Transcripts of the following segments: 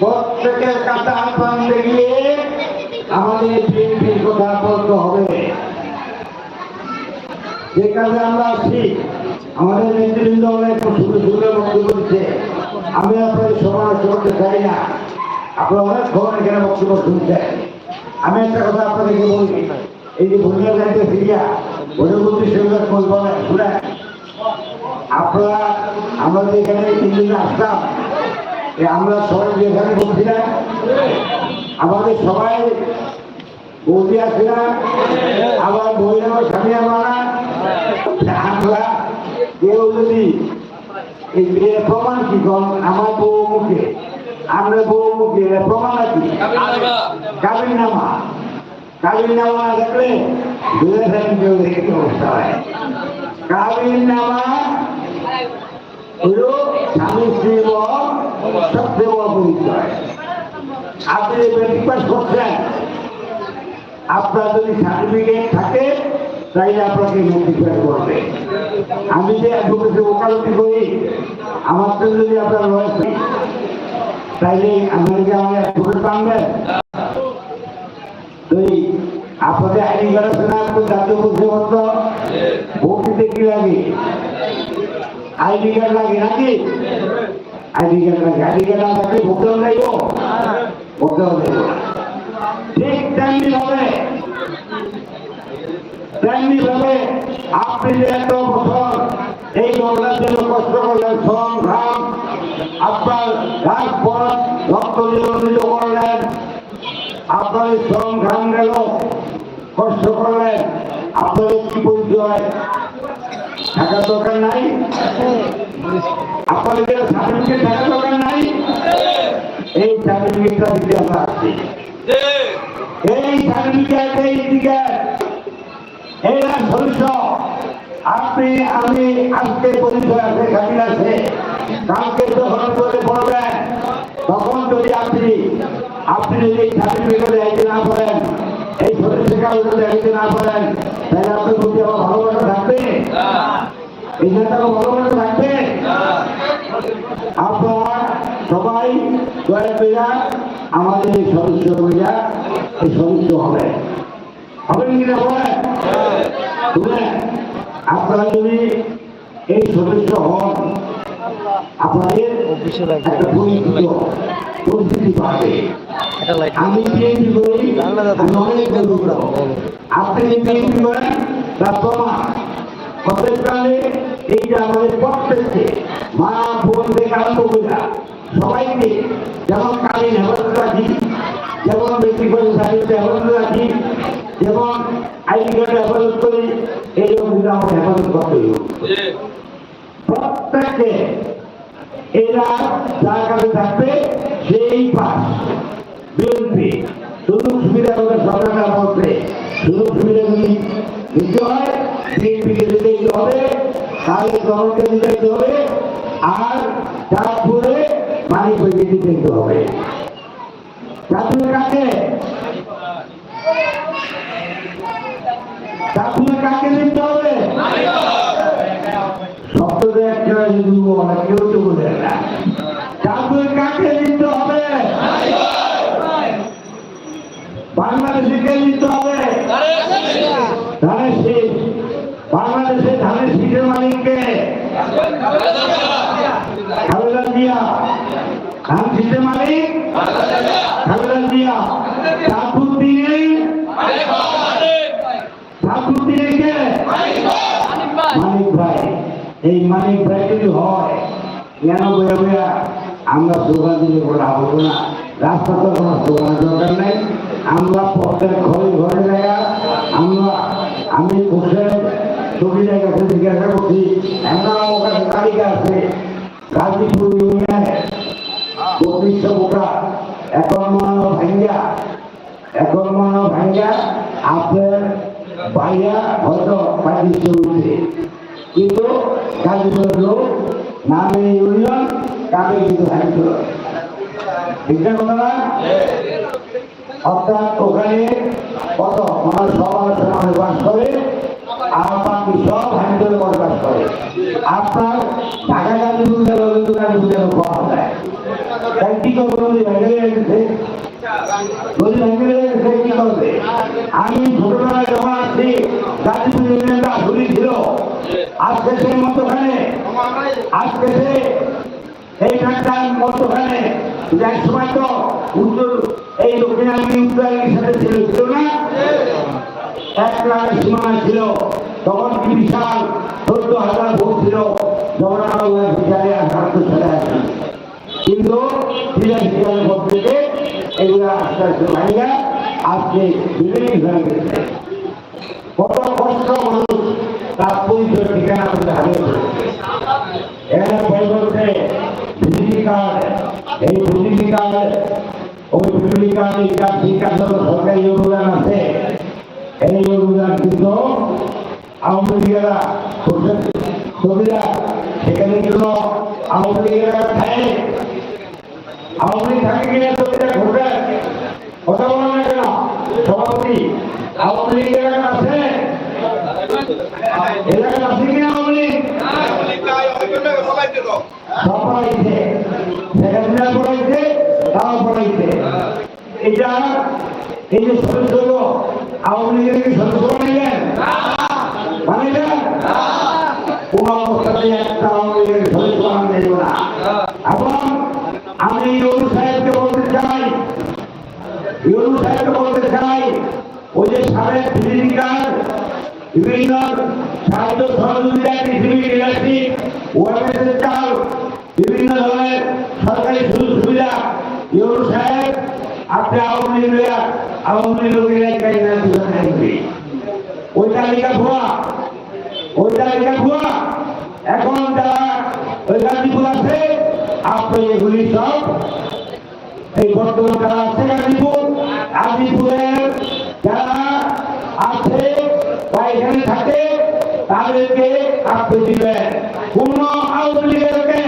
প্রত্যেকের কাছে আহ্বান গিয়ে আমাদের বিএনপির কথা বলতে হবে। যে কাজে আমরা আছি, আমাদের নেতৃবৃন্দ অনেক সুন্দর সুন্দর বক্তব্য দিচ্ছে আমি আপনাদের সমালোচনা করতে চাই না। আপনারা অনেক খবর এখানে বক্তব্য শুনছেন। আমি একটা কথা আপনাদেরকে বলি। এই যে ভূমিকা দায়িত্ব সিরিয়া প্রধানমন্ত্রী সেগুলো খোঁজ শুনেন। আপনারা আমাদের এখানে তিন দিন আসলাম এ আমরা সবাই যেখানে বলছিলাম, আমাদের সবাই বৌদি আসছিলাম আবার মহিলা স্বামী আমরা আমরা কেউ যদি প্রমাণ কি কম আমার বউ মুখে, আমরা বউ মুখে প্রমাণ কি কাবিন নামা কাবিন নামা দেখলে দুই কেউ দেখে অবস্থা হয়। কাবিন নামা হলো স্বামী স্ত্রী সবচেয়ে বড় পরিচয় আপনি মেট্রিক পাস করছেন আপনার যদি সার্টিফিকেট থাকে, তাইলে আপনাকে পাস করবে। আমি যে অ্যাডভোকেসি ওকালতি করি, আমার তো যদি আপনার রয়েছে তাইলে আমাদেরকে আমার অ্যাডভোকেট দুই আপনাদের আইডি কার্ড আছে না আপনার জাতীয় পরিচয়পত্র ভোট দিতে কি লাগে? আইডি কার্ড লাগে নাকি? আইডি কার্ড লাগে আইডি কার্ড না থাকলে ভোট দেওয়া লাগব দেওয়া লাগব ঠিক তেমনি ভাবে তেমনি ভাবে আপনি যে এত বছর এই দলের জন্য কষ্ট করলেন ঘাম, আপনার ঘাস পথ রক্ত নিয়ন্ত্রিত করলেন, আপনার এই গেল, কষ্ট করলেন, আপনাদের কি পরিচয় থাকার দরকার নাই? আপনাদের সার্টিফিকেট থাকার দরকার নাই? এই সার্টিফিকেটটা দিতে আমরা আসছি। এই সার্টিফিকেট এই টিকেট এরা সদস্য আপনি, আমি আজকে পরিচয় আছে, খাতির আছে। কালকে যখন করে পড়বেন তখন যদি আপনি আপনি যদি এই সার্টিফিকেট না পারেন, এই সদস্য কাগজ দিতে না পারেন, তাহলে আপনার প্রতি আমার ভালোবাসা থাকবে সবাই আমাদের এই সদস্য হইয়া এই সদস্য হবে। আপনারা যদি এই সদস্য হন, আপনাদের আমি বিএনপি আপনি প্রত্যেককালে এই যে আমাদের প্রত্যেককে মা, বোন থেকে আরম্ভ সবাইকে যেমন কালীন হেফাজত রাখি যেমন ব্যক্তিগত সাহিত্য হেফাজত রাখি যেমন আইন কার্ড হেফাজত করি, এই আমাকে হেফাজত করতে প্রত্যেককে এরা যার কাছে থাকবে, সেই পাস বিএনপি সুযোগ সুবিধা করে সরকার মধ্যে সুযোগ সুবিধাগুলি দিতে হয় বিএনপিকে দিতে হবে তাহলে গভর্নমেন্টকে দিতে হবে, আর তারপরে পেয়ে দিতে হবে। জাতীয় কাকে? হবে? কেউ হবে? বাংলাদেশে দিতে হবে ধানের শীষ বাংলাদেশে ধানের শীষের মালিককে খালেদা জিয়া ধান মালিক খালেদা জিয়া সাফুদ্দিনে সাফুদ্দিনে কে? মানিক ভাই। এই মানিক ভাই যদি হয়, কেন বইয়া বইয়া আমরা স্লোগান দিলে বলা হব না? রাস্তাতে কোনো স্লোগানের দরকার নেই। আমরা প্রত্যেক ঘরে ঘরে জায়গা আমরা, আমি কোষের ছবিটার কাছে জিজ্ঞাসা করছি, এমন ওখানে তালিকা আছে গাজীপুর ইউনিয়নে বত্রিশশো বোকা, এখন মনে ভাঙ্গা, এখন মনে ভাঙ্গা, আপনার বাইয়া হয়তো পঁয়ত্রিশশো উঠছে কিন্তু গাজীপুরের লোক নামে ইউনিয়ন কামে কিন্তু ভাঙছিল ঠিক না কথা না? অর্থাৎ ওখানে কত মানুষ সবার সমানে বাস করে, আর বাকি সব হ্যান্ডেল বসবাস করে। আপনার ঢাকা গাজীপুর গেল কিন্তু গাজীপুর গেল পাওয়া যায় কি করব আমি ছোটবেলায় এই দক্ষিণাঙ্গি উত্তরাঙ্গির সাথে ছিল না? এক লাখ সীমানা ছিল, তখন বিশাল চোদ্দ হাজার ভোট ছিল যখন আমরা বিচারে আসাত্তর সালে আসি কিন্তু বিরাশি সালের পর থেকে এগুলো আস্তে আস্তে ভাইয়া আজকে বিলীন হয়ে গেছে কত কষ্ট মানুষ তার পরিচয় ঠিকানা করতে হারিয়ে এর পরিবর্তে ভিজিটি কার্ড এই ভিজিটি কার্ড ওই ভিজিটি কার্ড এই কার্ড সেই কার্ড সরকারি অনুদান আছে, এই অনুদান কিন্তু আওয়ামী লীগেরা সেখানে কিন্তু আওয়ামী লীগেরা থাকে আওয়ামী লীগ থাকে কিনা ছবিরা ঘটে কথা বলো না কেন? সভাপতি, আওয়ামী লীগের এলাকা আছে? এলাকা আছে কিনা আওয়ামী লীগ? সব পড়াইছে সেখানে পড়াইছে তাও পড়াইছে এটা এই যে সদস্য আওয়ামী লীগের সদস্য বানাইলেন আওয়ামী লীগের সদস্য না। এবং আমি ইউনু সাহেবকে বলতে চাই। ইউনু সাহেবকে বলতে চাই, ওই যে সাবেক ফিজিক্যাল বিভিন্ন সাহায্য সহযোগিতা পৃথিবীর ইলেকট্রিক ওয়েবের চাল, বিভিন্ন ধরনের সরকারি সুযোগ সুবিধা। ইউরো সাহেব, আপনি আওয়ামী লীগের আওয়ামী নাকি? ওই তালিকা ভুয়া, ওই তালিকা ভুয়া। এখন যারা ওই গাজীপুর আছে আপনি এগুলি সব এই বর্তমান যারা আছে গাজীপুর, গাজীপুরের যারা আছে বা এখানে থাকে, তাদেরকে আপনি দিবেন। কোন আওয়ামী লীগেরকে,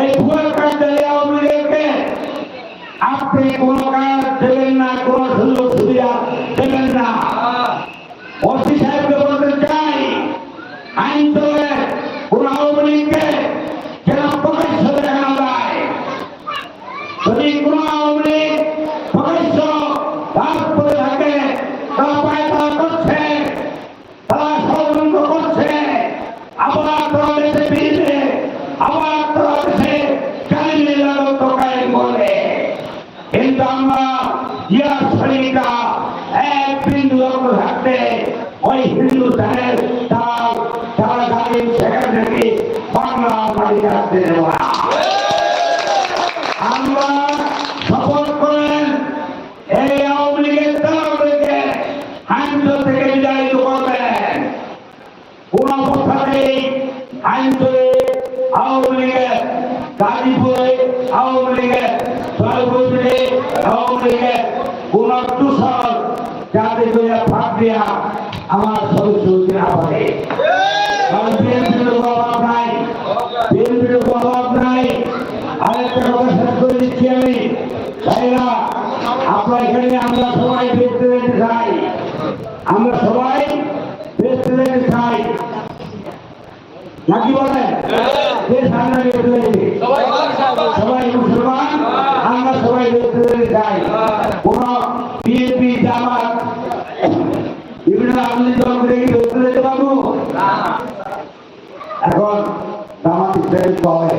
এই ভুয়ার দিলে আওয়ামী লীগেরকে আপনি কোন কাজ দেবেন না, কোন সুযোগ সুবিধা দেবেন না ওসি সাহেবকে বলতে চাই আইন চলে কোন আওয়ামী লীগকে যেন প্রকাশ্য দেখানো যায় যদি কোন আওয়ামী লীগ প্রকাশ্য রাজপথে থাকে তারা পায়তা করছে তারা ষড়যন্ত্র করছে আবার তারা দেশে ফিরবে আবার তারা দেশে চালিয়ে রাজত্ব কায়েম করবে কিন্তু আমরা ইয়ার শরীরটা এক বিন্দু রক্ত থাকতে ওই হিন্দুস্তানের তার তারা গাড়ি সেখান থেকে বাংলা মাটিতে আসতে দেব না। আমরা শপথ করেন, এই আওয়ামী লীগের দালালদেরকে আইন থেকে আওয়ামী লীগের গাজীপুরে, আওয়ামী লীগের সর্বদিনে আওয়ামী লীগের কোন দূষণ যাতে করে ফাঁক দিয়া আমার সদস্য হতে না পারে কারণ বিএনপির অভাব নাই। আমরা সবাই বেঁচতে চাই। নাকি বলেন? দেশ আমরা সবাই মুসলমান আমরা সবাই বেঁচতে যেতে চাই কোন বিএনপি জামাত বিভিন্ন রাজনৈতিক দলগুলো কি বেঁচতে যেতে পারব এখন জামাত ইসলামী কয়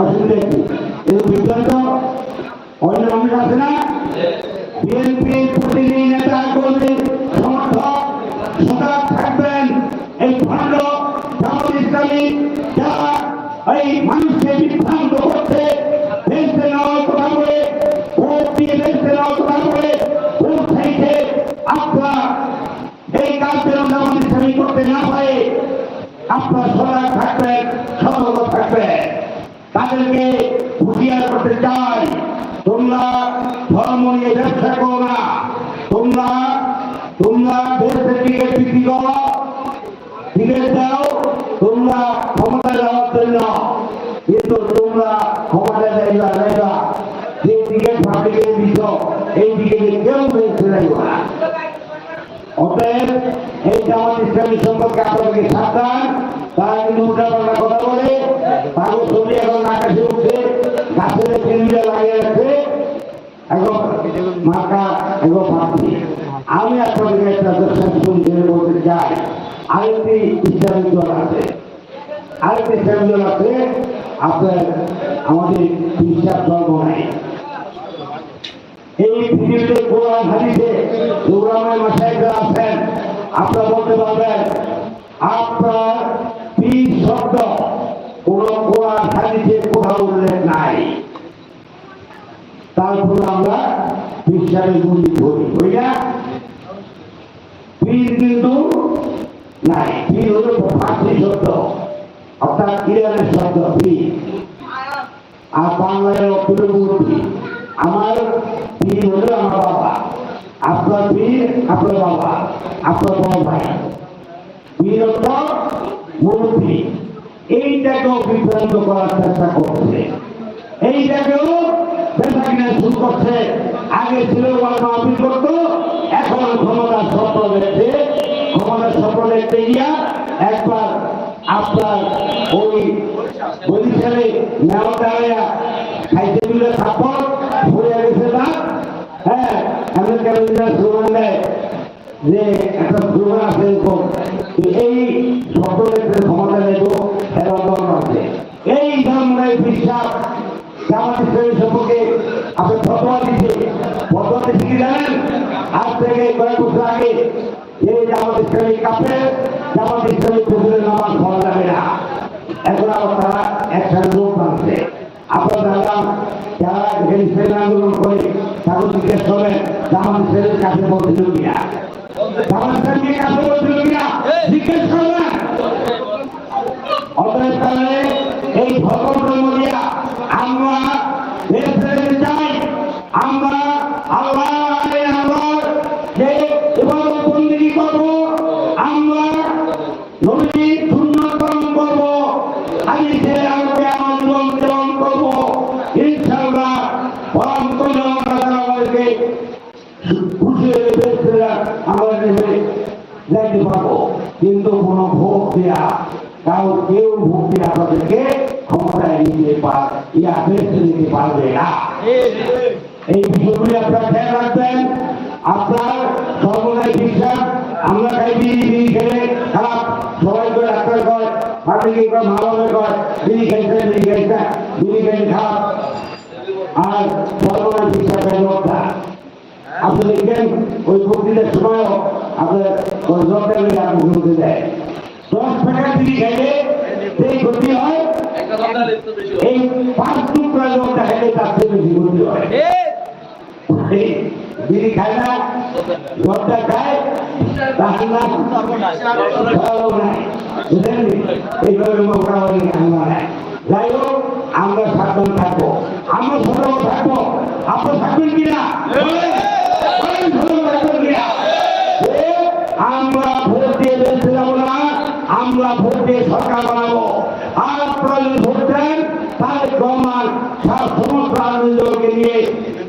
অসুবিধা কি এই বিভ্রান্ত অন্য মানুষ আছে না। বিএনপি প্রতিদিন নেতা কর্মী সমর্থক সজাগ থাকবেন এই ভণ্ড জামাত ইসলামী যারা এই মানুষকে বিভ্রান্ত করছে দেশে নেওয়ার কথা বলে, ভোট দিয়ে দেশে নেওয়ার কথা বলে, ভোট আপনার। এই থাকবেন। থাকবেন তাদেরকে করতে চাই। তোমরা ধর্ম নিয়ে ব্যবসা করো না। তোমরা তোমরা দেশ থেকে বিক্রি করো টিকিট দাও তোমরা ক্ষমতা যাওয়ার জন্য। কিন্তু তোমরা ক্ষমতা যাইবা যাইবা যে টিকিট ভাবিকে দিছ এই দিকে কেউ বেরোতে যাইবা অতএব এই জামাত ইসলামী সম্পর্কে আপনাদেরকে সাবধান। তারা কিন্তু কথা বলে এবং প্রার্থী আমি আপনাদেরকে একটা দর্শন বলতে চাই আরেকটি ইসলামিক দল আছে। আরেকটি ইসলামিক দল আছে, আপনার আমাদের বিশ্বাস ধর্ম নাই। এই পৃথিবীতে কোরআন হাদিসে কোরআনের মাসাইরা আছেন, আপনারা বলতে পারবেন, আপনার পীর শব্দ কোন কোরআন হাদিসে কোথাও উল্লেখ নাই। তারপর আমরা বিশ্বাসের গুলি ধরি হই না? পীর কিন্তু নাই পীর হলো ফার্সি শব্দ, অর্থাৎ ইরানের শব্দ পীর আর বাংলায় পূর্ববর্তী। আমার পীর হলো আমার বাবা। আপনার পীর আপনার বাবা, আপনার বড় ভাই। পীর মুরব্বী এইটাকেও বিভ্রান্ত করার চেষ্টা করছে। এইটাকেও বেচা কিনা শুরু করছে আগে ছিল ওরা মাহফিল করতো, এখন ক্ষমতার স্বপ্ন দেখছে। ক্ষমতার স্বপ্ন দেখতে গিয়া একবার আপনার ওই বরিশালে নেওয়া দাঁড়াইয়া খাইতে দিলে থাপ্পড় ঘুরে গেছে না হ্যাঁ আমেরিকা স্লোগান দেয় যে একটা স্লোগান আছে এরকম যে এই স্বপ্নের ক্ষমতা নেব এর আন্দোলন আছে এই ধর্মের বিশ্বাস জামাত ইসলামী সম্পর্কে আপনি ফতোয়া দিচ্ছে ফতোয়া দিচ্ছে কি জানেন আজ থেকে কয়েক বছর আগে এই জামাত ইসলামী কাপে জামাত ইসলামী পুকুরের নামাজ পড়া যাবে না এখন আবার তারা একসাথে লোক বানছে আপনার যারা এখানে ইসলামী আন্দোলন করে, তাদের জিজ্ঞেস করবেন, জামাত ইসলামের কাছে বলছিল কিনা জামাত ইসলামীর কাছে বলছিল কিনা জিজ্ঞেস করবেন অতএব তাহলে এই ভগবত মরিয়া আমরা দেশ ছেড়ে চাই আমরা আল্লাহ আল্লাহ যে এবার বন্দিগি করব আমরা নবী শূন্যকরণ করব আমি সে আমাকে আমার জীবন জীবন করব ইনশাআল্লাহ পরম করলে আমরা তারা আমাদেরকে খুশি হয়ে বেশ করে আমরা নেমে যাইতে পারব কিন্তু কোনো ভোগ দেয়া কাউ কেউ ভোগ দিয়ে আপনাদেরকে ক্ষমতায় নিতে নিতে পারবে না। এই বিষয়গুলি আপনারা খেয়াল রাখবেন। আপনার সর্বদাই বিশ্বাস, আমরা খাই বিড়ি বিড়ি খেলে খারাপ। সবাই করে ডাক্তার কয় কয় মা বাবা কয়, বিড়ি খাইছে বিড়ি খাইছে বিড়ি খাইছে খারাপ। আর সর্বদাই বিশ্বাসের লোকটা আপনি দেখবেন, ওই বক্তৃতার সময়ও আপনার মিলে আপনি ঘুরতে দেয় দশ টাকা বিড়ি খাইলে সেই ক্ষতি হয়, এই পাঁচ টুকরা লোকটা খাইলে তার থেকে বেশি আমরা সাবধান থাকব। আমরা সতর্ক থাকব আপনার থাকবেন কিনা বলেন, বলেন, সতর্ক থাকবেন কিনা? যে আমরা ভোট দিয়ে বেঁচে যাব না আমরা ভোট দিয়ে সরকার বানাবো আর প্রয়োজন ভোট দেন তাহলে রহমান সারা সমস্ত আনন্দকে নিয়ে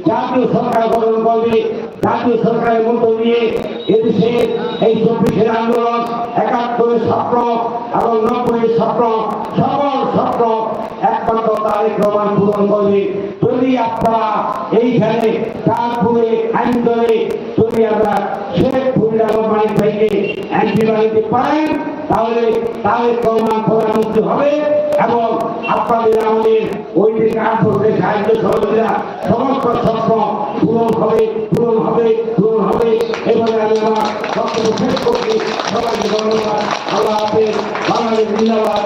জাতীয় সরকার গঠন করবে জাতীয় সরকারের মতো নিয়ে এদেশে এই চব্বিশের আন্দোলন, একাত্তরের ছাত্র এবং নব্বইয়ের ছাত্র সকল ছাত্র একমাত্র তারিখ রহমান পূরণ করবে। যদি আপনারা এইখানে তারপরে আইন দলে যদি আমরা যদি আমার মানিক ভাইকে এমপি বানাতে তাহলে তাহলে কমান প্রধানমন্ত্রী হবে এবং আপনাদের আমাদের ওই যে কাজ করতে সাহায্য সহযোগীরা সমস্ত স্বপ্ন পূরণ হবে পূরণ হবে পূরণ হবে। এভাবে আমি আমার বক্তব্য শেষ করছি। সবাইকে ধন্যবাদ। আল্লাহ হাফেজ। বাংলাদেশ জিন্দাবাদ।